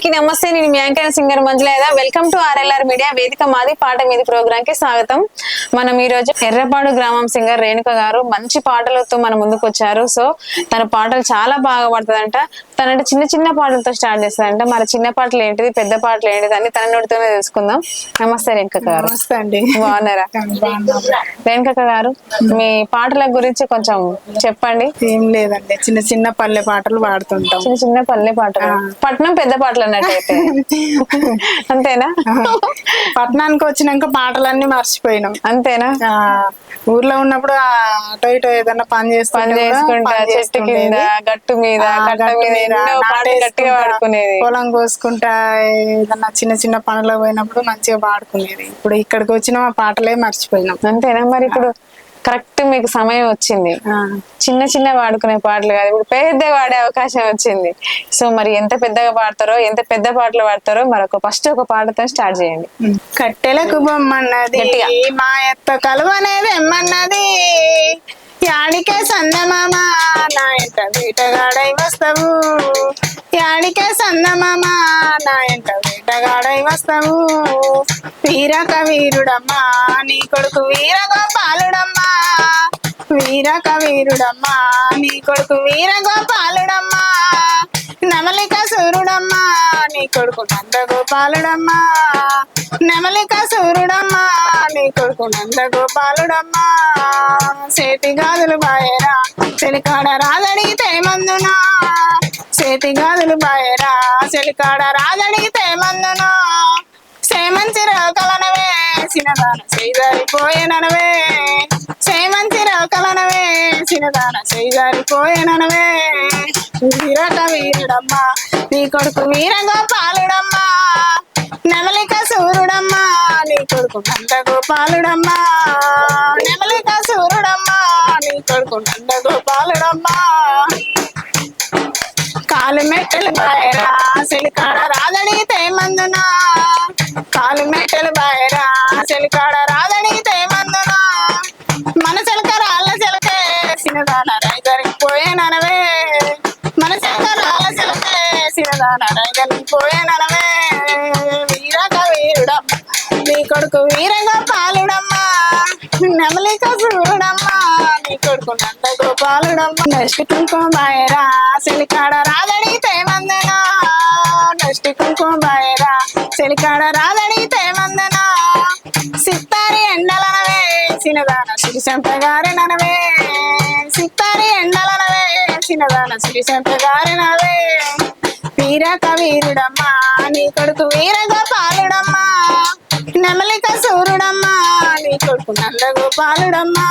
అందరికీ నమస్తే. నేను మీ యాంకర్ సింగర్ మంజులేదా? వెల్కమ్ టు ఆర్ఎల్ఆర్ మీడియా వేదిక మాది పాట మీది ప్రోగ్రామ్కి స్వాగతం. మనం ఈ రోజు ఎర్రపాడు గ్రామం సింగర్ రేణుక గారు మంచి పాటలతో మన ముందుకు వచ్చారు సో తన పాటలు చాలా బాగా పడుతుందంట తనంటే చిన్న చిన్న పాటలతో స్టార్ట్ చేస్తుందంట. మరి చిన్న పాటలు ఏంటిది పెద్ద పాటలు ఏంటిది అని తన నోటితోనే తెలుసుకుందాం. నమస్తే రేణుక గారు. నమస్తే అండి. బాగున్నారా? రేణుక గారు మీ పాటల గురించి కొంచెం చెప్పండి. ఏం లేదండి చిన్న చిన్న పల్లె పాటలు పాడుతుంటాం. చిన్న చిన్న పల్లె పాటలు. పట్నం పెద్ద పాటలు అన్నట్టయితే. అంతేనా? పట్టణానికి వచ్చినాక పాటలన్నీ మర్చిపోయినాం. అంతేనా? ఊర్లో ఉన్నప్పుడు ఆ అటో ఇటో ఏదన్నా పని పని చేసుకుంటా చెట్టు కింద. గట్టు మీద కట్ట మీద ఎన్నో పాటలు గట్టిగా పొలం కోసుకుంటా ఏదన్నా చిన్న చిన్న పనులు పోయినప్పుడు మంచిగా పాడుకునేది. ఇప్పుడు ఇక్కడికి వచ్చిన ఆ పాటలే మర్చిపోయినాం. అంతేనా? మరి ఇప్పుడు కరెక్ట్ మీకు సమయం వచ్చింది. చిన్న చిన్న వాడుకునే పాటలు కాదు ఇప్పుడు పెద్ద వాడే అవకాశం వచ్చింది. సో మరి ఎంత పెద్దగా పాడతారో ఎంత పెద్ద పాటలు పాడతారో మరొక ఫస్ట్ ఒక పాటతో స్టార్ట్ చేయండి. కట్టెలకు బొమ్మన్నది. మా కలువనేది ఎమ్మన్నది యాడికే సందమామ నా ఎంట వేటగాడై వస్తావు. యాడికే సందమామ నా ఎంట వేటగాడై వస్తావు వీరక వీరుడమ్మా నీ కొడుకు వీరగోపాలుడమ్మా. వీరక వీరుడమ్మా నీ కొడుకు వీరగోపాలుడమ్మా. నమలిక సూరుడమ్మా నీ కొడుకు నందగోపాలుడమ్మా. నెమలిక సూరుడమ్మా నీ కొడుకు నందగోపాలుడమ్మా. చేతి గాజులు బాయరా చెలికాడ రాజడిగితే మందునా. చేతి గాజులు బాయరా చెలికాడ రాజడిగితే చిన్నదాన చేయజారిపోయేననవే చేయమంచి రోకలనవే చిన్నదాన చేయజారిపోయేననవే వీరట వీరుడమ్మా నీ కొడుకు వీరగోపాలుడమ్మా. నెమలిక సూర్యుడమ్మా నీ కొడుకు నందగోపాలుడమ్మా నెమలిక సూర్యుడమ్మా నీ కొడుకు నందగోపాలుడమ్మా కాలు మెట్టలు మాయరా. సినదాన వీరక వీరుడమ్మ నీ కొడుకు వీరగా పాలుడమ్మా. నెమలిక చూడమ్మా నీ కొడుకు నంద గోపాలుడమ్మా నెక్స్ట్ కుంకుమ బాయరా చెలికాడ రాజడిగితే మందనా నష్టి కుంకుమ బాయరా చెలికాడ రాజడిగితే మందనా సిత్తారి ఎండలనవే చిన్నదాన సిరిసంపగారి ననవే సిత్తారి ఎండలనవే చిన్నదాన సిరిసంపగారి నవే వీరక వీరుడమ్మా నీ కొడుకు వీరగా పాలుడమ్మా నెమలిక సూరుడమ్మా నీ కొడుకు నందగోపాలుడమ్మా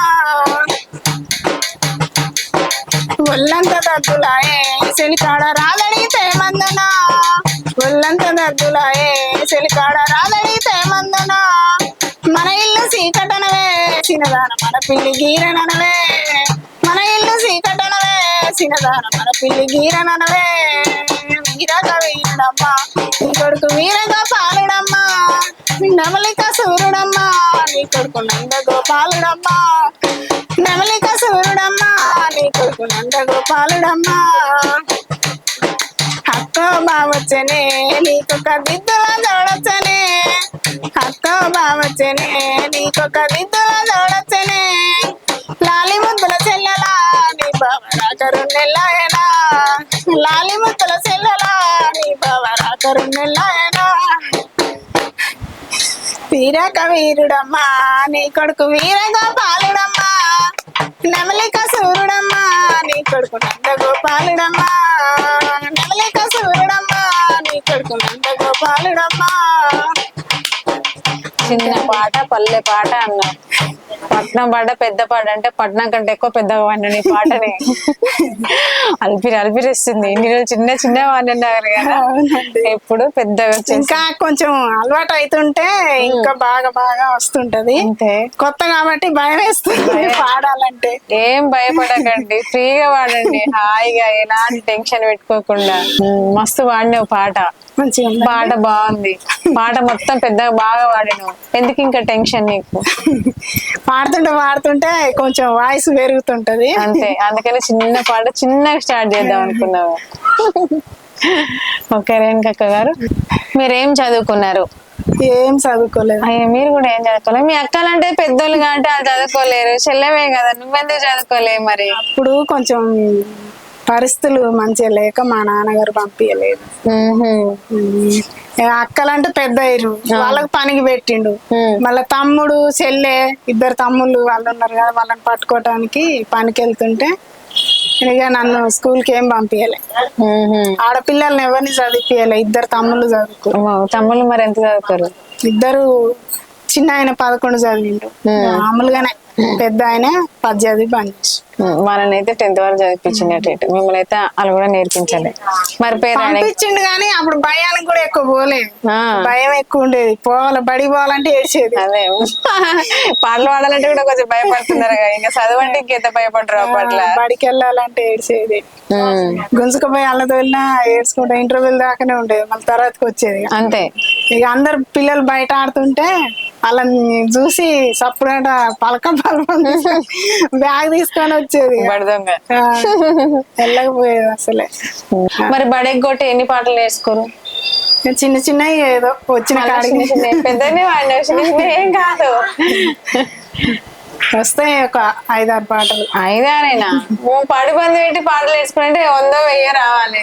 ఒళ్ళంత దద్దులాయే చెలికాడ రాదడిగితే మందునా. ఒళ్ళంత దద్దులాయే చెలికాడ రాదడిగితే మందునా. మన ఇల్లు సీకటనవే చిన్నదాన మన పిల్లి గీరననవే. మన ఇల్లు సీకటనవే చిన్నదాన మన పిల్లి గీరననవే. వీరగ వీరుడమ్మా నీ కొడుకు వీరగా పాలుడమ్మా. నమలిక సూర్యుడమ్మా. నీ కొడుకు నంద గోపాలుడమ్మా నమలిక సూర్యుడమ్మా. నీ కొడుకు నంద గోపాలుడమ్మా అక్క బావచ్చనే నీకొక దిద్దుల చూడొచ్చనే అక్క బావచ్చనే నీకొక దిద్దుల చూడొచ్చనే లాలి ముద్దుల చెల్లెలా నీ బావ రాకరు నెల్లాయనా లాలి ముద్దుల చెల్లెలా వీరక వీరుడమ్మా నీ కొడుకు వీరగోపాలుడమ్మా. పాలుడమ్మా నెమలిక నీ కొడుకు నందగోపాలుడమ్మా. నెమలిక సూరుడమ్మా నీ కొడుకు నందగోపాలుడమ్మా. చిన్న పాట పల్లె పాట అన్నా. పట్నం పాట పెద్ద పాట అంటే పట్నం కంటే ఎక్కువ పెద్దగా వాడిన నీ పాటని. అల్పిరి అల్పిరిస్తుంది ఇన్ని రోజులు చిన్న చిన్న వాడిని అన్నారు కదా. ఎప్పుడు పెద్దగా ఇంకా కొంచెం అలవాటు అవుతుంటే ఇంకా బాగా బాగా వస్తుంటది. అంతే. కొత్త కాబట్టి భయం వేస్తుంది పాడాలంటే. ఏం భయపడకండి. ఫ్రీగా వాడండి. హాయిగా ఎలాంటి టెన్షన్ పెట్టుకోకుండా. మస్తు వాడినావు పాట. మంచిగా. పాట బాగుంది. పాట మొత్తం పెద్దగా బాగా వాడినావు ఎందుకు ఇంకా టెన్షన్ నీకు? పాడుతుంటే పాడుతుంటే కొంచెం వాయిస్ పెరుగుతుంటది. అంతే. అందుకని చిన్న పాట చిన్నగా స్టార్ట్ చేద్దాం అనుకున్నావు ఓకే రేణుకక్క గారు. మీరు ఏం చదువుకున్నారు? ఏం చదువుకోలేదు. మీరు కూడా ఏం చదువుకోలేదు. మీ అక్కలంటే పెద్దోళ్ళు కాబట్టి వాళ్ళు చదువుకోలేరు. చెల్లెవే కదా నువ్వెందుకు చదువుకోలే మరి? అప్పుడు కొంచెం పరిస్థితులు మంచిగా లేక మా నాన్నగారు పంపించలేదు. అక్కలంటే పెద్ద అయ్యారు వాళ్ళకి పనికి పెట్టిండు. మళ్ళా తమ్ముడు చెల్లె ఇద్దరు తమ్ముళ్ళు వాళ్ళు ఉన్నారు కదా వాళ్ళని పట్టుకోవటానికి పనికి వెళ్తుంటే ఇక నన్ను స్కూల్కి ఏం పంపించలే. ఆడపిల్లల్ని ఎవరిని చదివిపియలే ఇద్దరు తమ్ముళ్ళు చదువుకో తమ్ముళ్ళు మరి ఎంత చదువుకోరు ఇద్దరు చిన్న ఆయన పదకొండు చదివిండు. మామూలుగానే పెద్ద ఆయన పది చదివి బంద్ అయితే టెన్త్ వరకు చదివించినట్టు మిమ్మల్ని అయితే వాళ్ళు కూడా నేర్పించలే. మరి పేరు పంపించిండు కానీ అప్పుడు భయానికి కూడా ఎక్కువ పోలేదు. భయం ఎక్కువ ఉండేది. పోవాలి బడి పోవాలంటే ఏడ్చేది అదే. పాటలు పాడాలంటే కూడా కొంచెం భయపడుతున్నారు. ఇంకా చదవంటే ఇంకెంత భయపడరు అప్పట్లో బడికి వెళ్ళాలంటే ఏడ్చేది. గుంజుకుపోయి అల్లతో వెళ్ళినా ఏడ్చుకుంటా ఇంటర్వ్యూల దాకానే ఉండేది. మళ్ళీ తర్వాతకి వచ్చేది. అంతే. ఇక అందరు పిల్లలు బయట ఆడుతుంటే వాళ్ళని చూసి సప్పుడేట పలక పలకం బ్యాగ్ తీసుకొని వచ్చేది వెళ్ళకపోయేది అసలే. మరి బడెక్ కొట్టి ఎన్ని పాటలు నేర్చుకోరు చిన్న చిన్న ఏదో వచ్చిన కాడికి. పెద్దనే ఏం కాదు. వస్తాయి ఒక ఐదారు పాటలు. ఐదారైనా? ఓ పడి బంది పెట్టి పాటలు నేర్చుకుంటే వందో వెయ్యి రావాలి.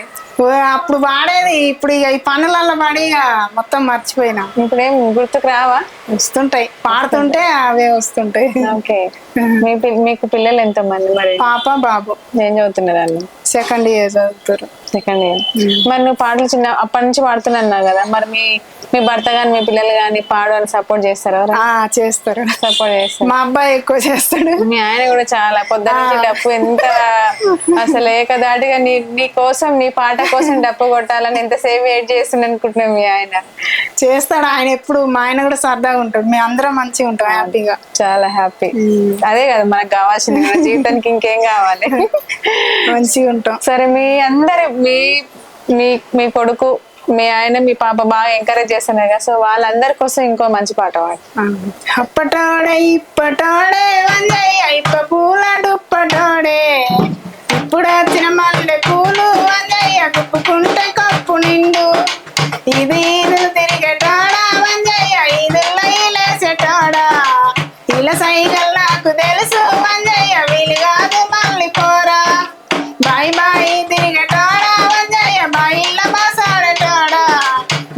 అప్పుడు పాడేది ఇప్పుడు ఇక ఈ పనులలో పడి ఇక మొత్తం మర్చిపోయినా. ఇప్పుడేం గుర్తుకు రావా? వస్తుంటాయి. పాడుతుంటే అవే వస్తుంటాయి. ఓకే. మీ పిల్ల- మీకు పిల్లలు ఎంత మంది మరి? పాప బాబు. ఏం చదువుతున్నారు వాళ్ళు సెకండ్ ఇయర్ చదువుతారు సెకండ్ ఇయర్. మరి నువ్వు పాటలు చిన్న అప్పటి నుంచి పాడుతున్నావు కదా మరి మీ మీ భర్త గాని మీ పిల్లలు గాని పాడని సపోర్ట్ చేస్తారా ఆ చేస్తారు. సపోర్ట్ చేస్తారు? మా అబ్బాయి ఎక్కువ చేస్తాడు. మీ ఆయన కూడా చాలా పొద్దున్న నుంచి డప్పు ఎంత అసలు ఏకదాటిగా నీ నీ కోసం నీ పాట కోసం డప్పు కొట్టాలని ఎంతసేపు వెయిట్ చేస్తుంది అనుకుంటున్నాం మీ ఆయన? చేస్తాడు. ఆయన ఎప్పుడు మా ఆయన కూడా సరదాగా ఉంటాడు. మేము అందరం మంచిగా ఉంటాం హ్యాపీగా. చాలా హ్యాపీ. అదే కదా మనకు కావాల్సింది మన జీవితానికి ఇంకేం కావాలి. మంచిగా ఉంటాం. సరే మీ అందరు మీ మీ మీ కొడుకు మీ ఆయన మీ పాప బాగా ఎంకరేజ్ చేస్తున్నారు కదా సో వాళ్ళందరి కోసం ఇంకో మంచి పాట పాడు. అప్పటోడే ఇప్పటోడే ఇప్ప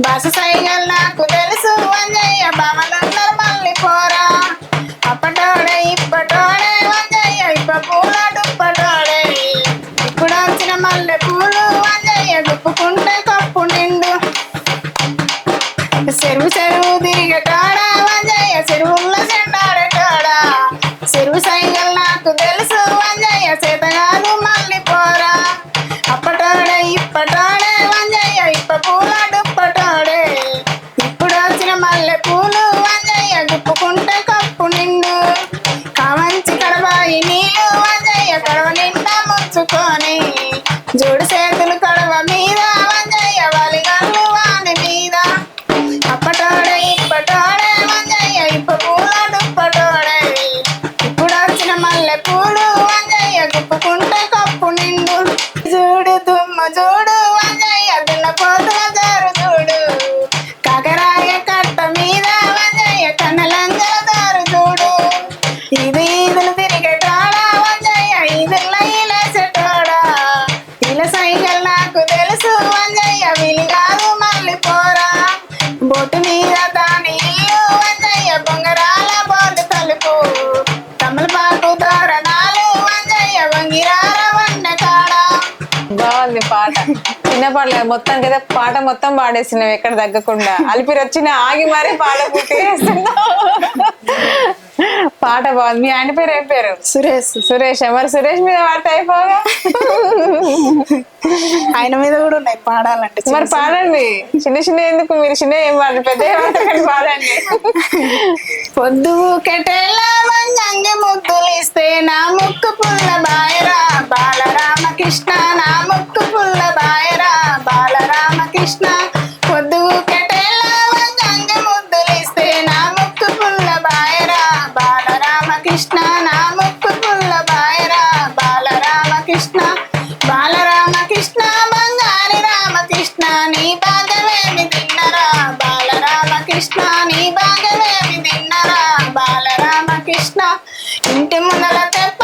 బస సైగల్ పాటలు మొత్తం కదా పాట మొత్తం పాడేసినావు ఎక్కడ తగ్గకుండా. అలిపిరి వచ్చిన ఆగి మరీ పాట పూర్తి పాట బాగుంది. మీ ఆయన పేరు ఏం పేరు? సురేష్. సురేష్. మరి సురేష్ మీద పాడితే అయిపోగా? ఆయన మీద కూడా ఉన్నాయి పాడాలంటే మరి పాడండి. చిన్న చిన్న ఎందుకు? మీరు చిన్న ఏం పాడండి పెద్ద పాడండి. పొద్దు కెటెలా వంగంగి ముద్దులు ఇస్తే నా ముక్కు పుల్ల బాయరా రామకృష్ణ ఇంటి ముందర తెప్ప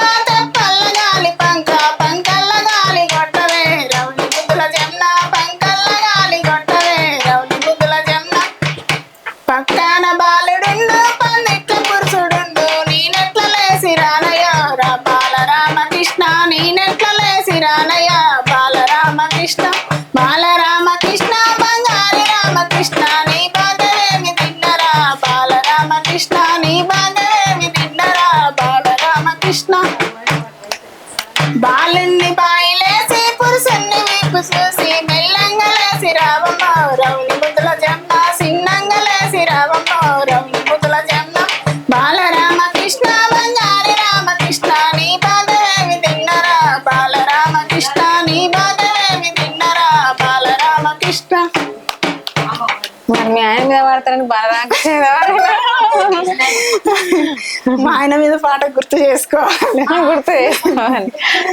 ఆయన మీద పాట గుర్తు చేసుకోవాలి. గుర్తు చేసుకోవాలి.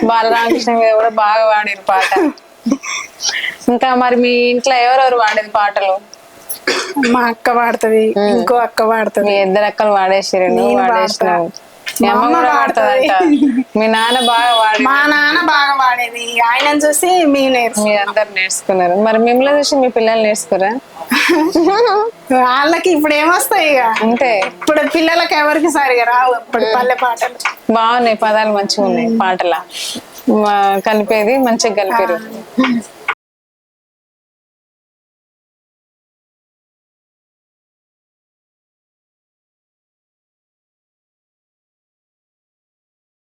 బాలరామకృష్ణ మీద కూడా బాగా వాడారు పాట. ఇంకా మరి మీ ఇంట్లో ఎవరెవరు వాడేది పాటలు? మా అక్క పాడుతుంది ఇంకో అక్క పాడుతుంది. మీ ఇద్దరు అక్కలు వాడేసారు నేను వాడేసినావు వాడతా. మీ నాన్న బాగా వాడి మా నాన్న బాగా పాడేది ఆయనను చూసి మీ అందరు నేర్చుకున్నారు. మరి మిమ్మల్ని చూసి మీ పిల్లలు నేర్చుకురా? వాళ్ళకి ఇప్పుడు ఏమొస్తాయి ఇక? అంతే. ఇప్పుడు పిల్లలకి ఎవరికి సరిగా రావు. ఇప్పుడు పల్లె పాటలు. బాగున్నాయి పదాలు మంచిగా ఉన్నాయి పాటల. కలిపేది మంచిగా కలిపారు